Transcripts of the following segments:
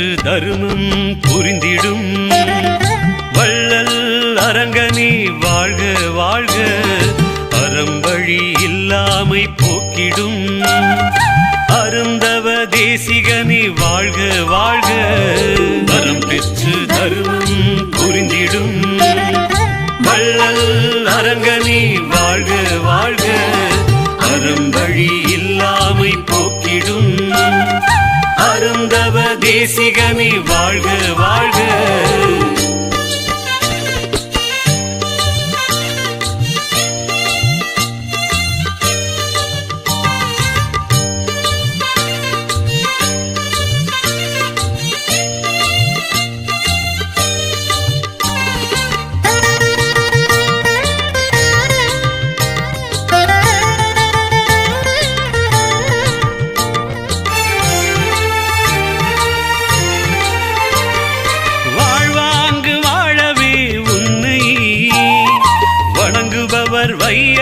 வரம் தருமம் புரிந்திடும். வள்ளல் அரங்கனி வாழ்க வாழ்க. அறம்பழி இல்லாமை போக்கிடும். அருந்தவ தேசிகனி வாழ்க வாழ்க. வரம் பெற்று தருமம் புரிந்திடும். வள்ளல் அரங்கனி வாழ்க வாழ்க. அறம்பழி இல்லாமை போக்கிடும். அருந்தவ தேசிகனி வாழ்க வாழ்க.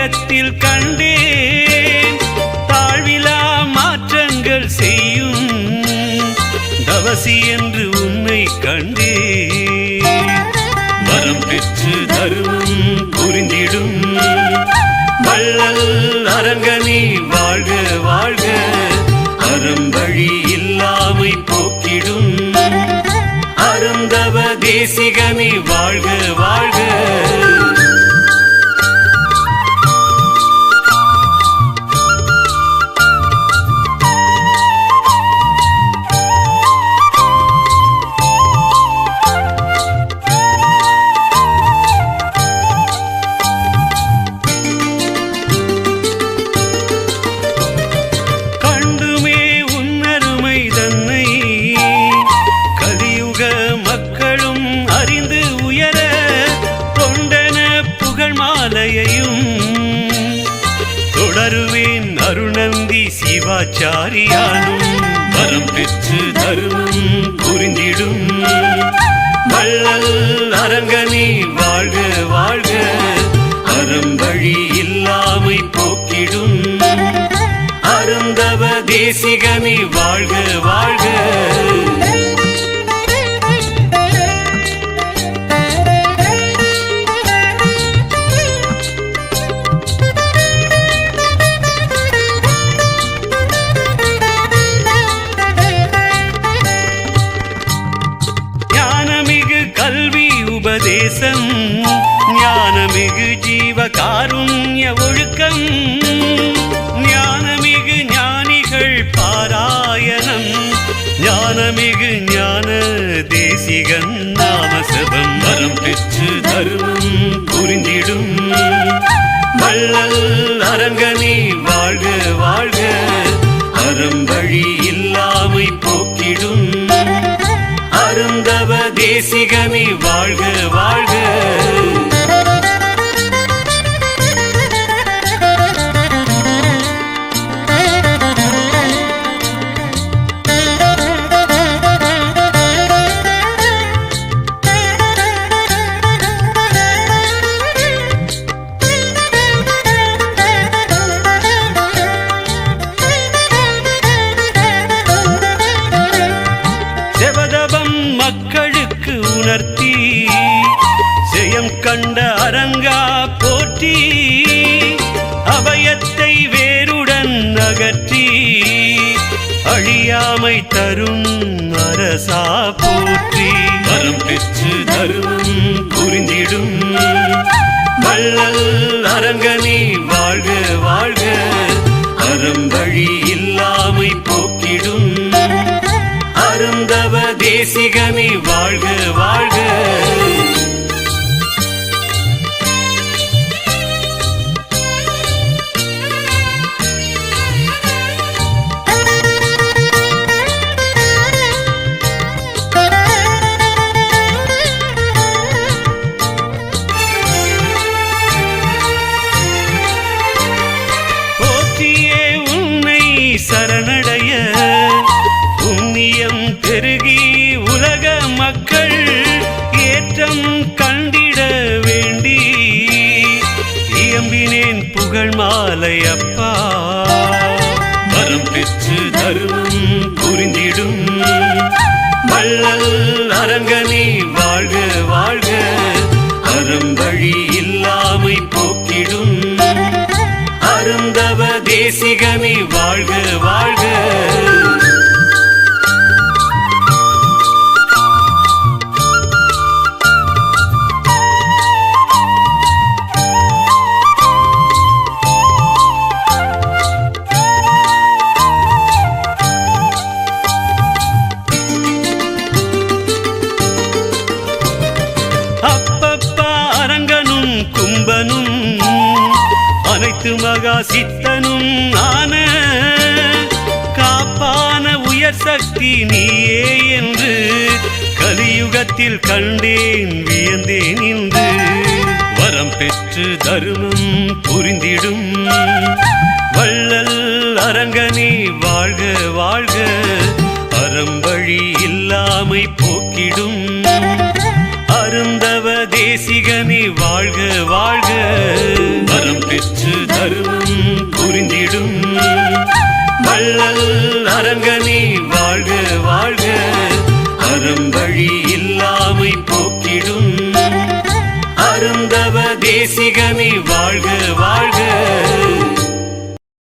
வையத்தில் கண்டேன். தாழ்விலா மாற்றங்கள் செய்யும் தவசி என்று உன்னை கண்டேன். வரம் பெற்று தருவம் புரிந்திடும். வள்ளல் அரங்கனி வாழ்க வாழ்க. மாலையையும் தொடருவேன் அருணந்தி சிவாச்சாரியாலும் வரம் பெற்று தருமம் புரிந்திடும். வள்ளல் அரங்கனி வாழ்க வாழ்க. அறம்பழி இல்லாமை போக்கிடும். அருந்தவ தேசிகனி வாழ்க வாழ்க. உபதேசம். ஞானமிகு ஜீவ காருண்ய ஒழுக்கம். ஞானமிகு ஞானிகள் பாராயணம். ஞானமிகு ஞான தேசிகன் நாமசபம். வரம் பெற்று தருமம் புரிந்திடும். வள்ளல் அரங்கனி அருந்தவ தேசிகனி வாழ்க வாழ்க. கண்ட அரங்கா போற்றி அபயத்தை வேருடன் அகற்றி அழியாமை தரும் அரசா போற்றி. வரம் பெற்று தருமம் புரிந்திடும். வள்ளல் அரங்கனி வாழ்க வாழ்க. அறம்பழி இல்லாமை போக்கிடும். அருந்தவ தேசிகனி வாழ்க வாழ்க. சரணடைய புண்ணியம் பெருகி உலக மக்கள் ஏற்றம் கண்டிட வேண்டி இயம்பினேன் புகழ் மாலை அப்பா. வரம் பெற்று தருமம் புரிந்திடும். வள்ளல் அரங்கனி வாழ்க வாழ்க. அறம் வழி அப்பப்பா அனைத்து மகா சித்தனும் ஆன காப்பான உயர் சக்தி நீயே என்று கலியுகத்தில் கண்டேன் வியந்தேன் இன்று. வரம் பெற்று தருமம் புரிந்திடும். வள்ளல் அரங்கனே வாழ்க வாழ்க. அறம் வழி இல்லாமை அரங்கனே வாழ்க வாழ்க. அரும்பழி இல்லாமை போக்கிடும். அருந்தவ தேசிகனே வாழ்க வாழ்க.